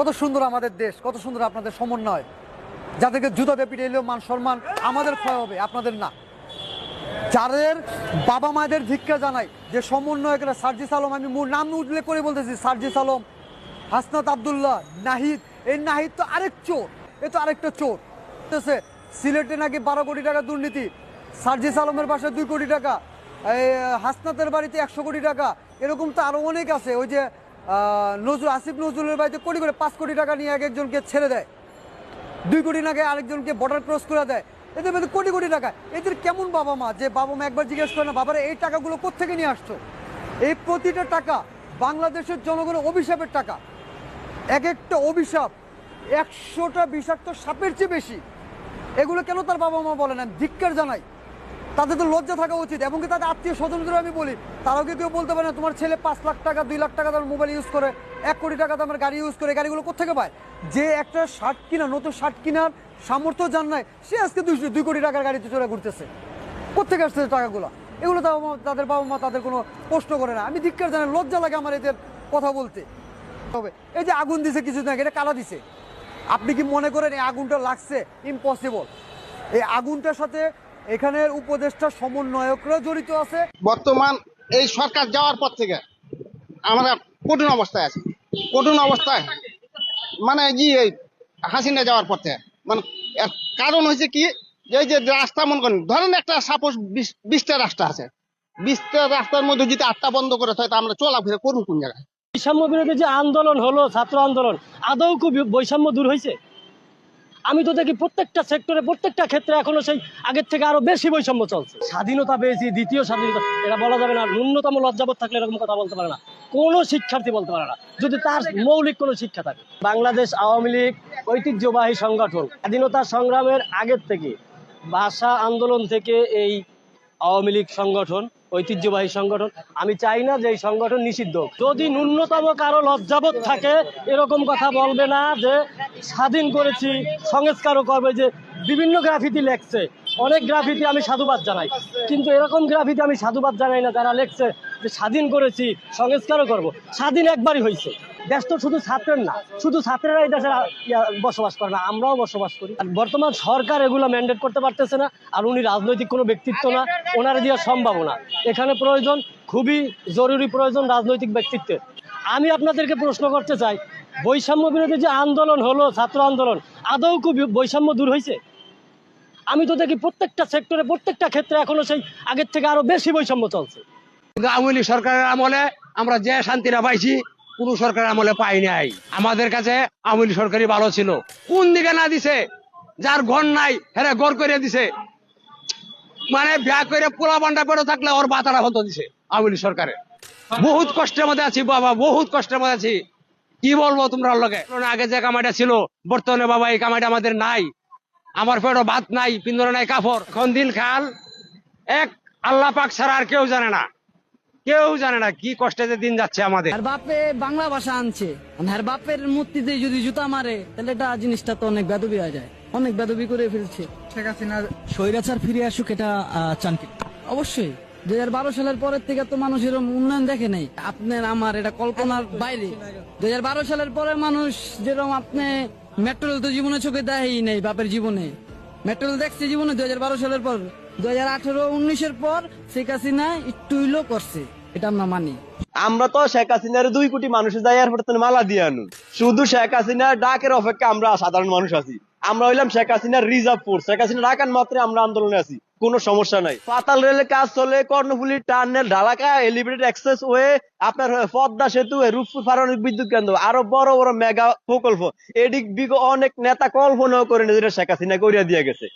কত সুন্দর আমাদের দেশ, কত সুন্দর আপনাদের সমন্বয়। যাদেরকে জুতাতে পিটে এলেও মান সম্মান আমাদের ক্ষয় হবে, আপনাদের না। যাদের বাবা মায়েদের ধিক্ষা জানাই, যে সমন্বয়করা সার্জিস আলম, আমি মূল নাম উল্লেখ করে বলতেছি, সার্জিস আলম, হাসনাত আবদুল্লাহ, নাহিদ, এই নাহিদ তো আরেক চোর, এ তো আরেকটা চোর। সিলেটে নাকি বারো কোটি টাকা দুর্নীতি, সার্জিস আলমের বাসায় দুই কোটি টাকা হাসনাতের বাড়িতে একশো কোটি টাকা, এরকম তো আরও অনেক আছে, ওই যে নজরুল, আসিফ নজরুলের বাড়িতে কোটি করে পাঁচ কোটি টাকা নিয়ে এক একজনকে ছেড়ে দেয়। দুই কোটি টাকা আরেকজনকে বর্ডার ক্রস করে দেয়। এদের মধ্যে কোটি কোটি টাকা। এদের কেমন বাবা মা? যে বাবা মা একবার জিজ্ঞেস করে না, বাবারা, এই টাকাগুলো কোথেকে নিয়ে আসছো? এই প্রতিটা টাকা বাংলাদেশের জনগণের অভিশাপের টাকা। এক একটা অভিশাপ একশোটা বিষাক্ত সাপের চেয়ে বেশি। এগুলো কেন তার বাবা মা বলে না? ধিক্কার জানাই। তাদের তো লজ্জা থাকা উচিত এবং তাদের আত্মীয় স্বজনদের আমি বলি তারাও কি কেউ বলতে পারে না, তোমার ছেলে পাঁচ লাখ টাকা, দুই লাখ টাকা তার মোবাইল ইউজ করে, এক কোটি টাকা আমার গাড়ি ইউজ করে গাড়িগুলো কোথেকে পায়? যে একটা শার্ট কিনা, নতুন শার্ট কেনার সামর্থ্য জান নাই, সে আজকে দুই দুই কোটি টাকার গাড়িতে চলে ঘুরতেছে। কোথেকে আসছে টাকাগুলো? এগুলো তাও তাদের বাবা মা তাদের কোনো প্রশ্ন করে না। আমি ধিক্কার জানাই, লজ্জা লাগে আমার এদের কথা বলতে। তবে এই যে আগুন দিছে কিছু না এটা কালা দিছে। আপনি কি মনে করেন এই আগুনটা লাগছে? ইম্পসিবল এই আগুনটার সাথে এখানের উপদেষ্টা সমন্বয়করা জড়িত আছে। বর্তমান এই সরকার যাওয়ার পর থেকে আমরা কঠিন অবস্থায় আছি। কঠিন অবস্থায় মানে জি এই হাসিনা যাওয়ার পর থেকে। মানে কারণ হয়েছে কি, এই যে রাস্তা মনে করেন, ধরেন একটা সাপোজ বিশটা রাস্তা আছে। বিশটা রাস্তার মধ্যে যদি আটটা বন্ধ করে থাকে আমরা চলাফেরা করুন কোন জায়গায়? বৈষম্য বিরোধী যে আন্দোলন হলো, ছাত্র আন্দোলন, আদৌ বৈষম্য দূর হয়েছে? আমি তো দেখি প্রত্যেকটা সেক্টরে প্রত্যেকটা ক্ষেত্রে এখনও সেই আগের থেকে আরও বেশি বৈষম্য চলছে। স্বাধীনতা পেয়েছি, দ্বিতীয় স্বাধীনতা, এটা বলা যাবে না। ন্যূনতম লজ্জাবোধ থাকলে এরকম কথা বলতে পারে না। কোনো শিক্ষার্থী বলতে পারে না। যদি তার মৌলিক কোনো শিক্ষা থাকে। বাংলাদেশ আওয়ামী লীগ ঐতিহ্যবাহী সংগঠন। স্বাধীনতা সংগ্রামের আগের থেকে ভাষা আন্দোলন থেকে এই আওয়ামী লীগ সংগঠন ঐতিহ্যবাহী সংগঠন। আমি চাই না যে এই সংগঠন নিষিদ্ধ যদি ন্যূনতম কারও লজ্জাবোধ থাকে, এরকম কথা বলবে না যে স্বাধীন করেছি, সংস্কারও করবে যে বিভিন্ন গ্রাফিতি লেখছে। অনেক গ্রাফিতি আমি সাধুবাদ জানাই। কিন্তু এরকম গ্রাফিতি আমি সাধুবাদ জানাই না যারা লেখছে যে স্বাধীন করেছি, সংস্কারও করব। স্বাধীন একবারই হয়েছে দেশ তো শুধু ছাত্রের না, শুধু ছাত্রেরাই দেশে ইয়া বসবাস করে না, আমরাও বসবাস করি। আর বর্তমান সরকার এগুলো ম্যান্ডেট করতে পারতেছে না, আর উনি রাজনৈতিক কোনো ব্যক্তিত্ব না, ওনার দেওয়া সম্ভব না এখানে প্রয়োজন, খুবই জরুরি প্রয়োজন রাজনৈতিক ব্যক্তিত্বের। আমি আপনাদেরকে প্রশ্ন করতে চাই, বৈষম্য বিরোধী যে আন্দোলন হলো, ছাত্র আন্দোলন, আদৌ খুব বৈষম্য দূর হয়েছে? আমি তো দেখি প্রত্যেকটা সেক্টরে প্রত্যেকটা ক্ষেত্রে এখনও সেই আগের থেকে আরও বেশি বৈষম্য চলছে। আওয়ামী সরকারের আমলে আমরা যে শান্তিটা পাইছি কোন সরকারের আমলে পাই নাই। আমাদের কাছে আওয়ামী লীগ সরকারই ভালো ছিল। কোন দিকে না দিছে, যার ঘর নাই হ্যাঁ ঘর করে দিছে। মানে ব্যাগ করে পোলা বান্ডা পড়ে থাকলে ওর বাতাটা হতো দিছে আওয়ামী লীগ সরকারে। বহুত কষ্টের মধ্যে আছি বাবা, বহুত কষ্টের মধ্যে আছি। কি বলব তোমরা লগে আগে যে কামাইটা ছিল, বর্তমানে বাবা এই কামাইটা আমাদের নাই। আমার পেটে ভাত নাই, পিন্দরে নাই, কাপড়। এখন দিন খাল এক আল্লাহ পাক ছাড়া আর কেউ জানে না। কেউ জানে না কি কষ্টে যে দিন যাচ্ছে আমাদের। আর বাপে বাংলা ভাষা আনছে। আর বাপের মূর্তিতে যদি জুতা মারে তাহলে এটা জিনিসটা তো অনেক বেদবি হয়ে যায়। অনেক বেদবি করে ফেলছে। শেখ হাসিনার স্বৈরাচার ফিরে আসুক এটা চান কি? অবশ্যই। দুই হাজার বারো সালের পরের থেকে তো মানুষ এরকম উন্নয়ন দেখে নাই। আপনার আমার এটা কল্পনার বাইরে। দুই হাজার বারো সালের পরে মানুষ যেরকম আপনি মেট্রোল তো জীবনে চোখে দেয়ই নেই বাপের জীবনে। মেট্রোল দেখছে জীবনে দুই হাজার বারো সালের পর। দুই হাজার আঠারো উনিশের পর শেখ হাসিনা একটু করছে। এটা আমরা মানি। আমরা তো শেখ হাসিনার দুই কোটি মানুষের যাই এয়ারপোর্ট মালা দিয়ে আনু শুধু শেখ হাসিনার ডাকের অপেক্ষা আমরা সাধারণ মানুষ আছি। আমরা হইলাম শেখ হাসিনার রিজার্ভ ফোর্স শেখ হাসিনা ডাকান মাত্রে আমরা আন্দোলনে আছি। কোনো সমস্যা নাই। পাতাল রেলের কাজ চলে, কর্ণফুলি টার্নেল ঢালাকা এলিভেটেড এক্সপ্রেস ওয়ে আপনার পদ্মা সেতু রূপপুর পারমাণবিক বিদ্যুৎ কেন্দ্র, আরও বড় বড় মেগা প্রকল্প। এদিক বিগ অনেক নেতা কল্পনাও করে যেটা শেখ হাসিনা করিয়া দিয়ে গেছে।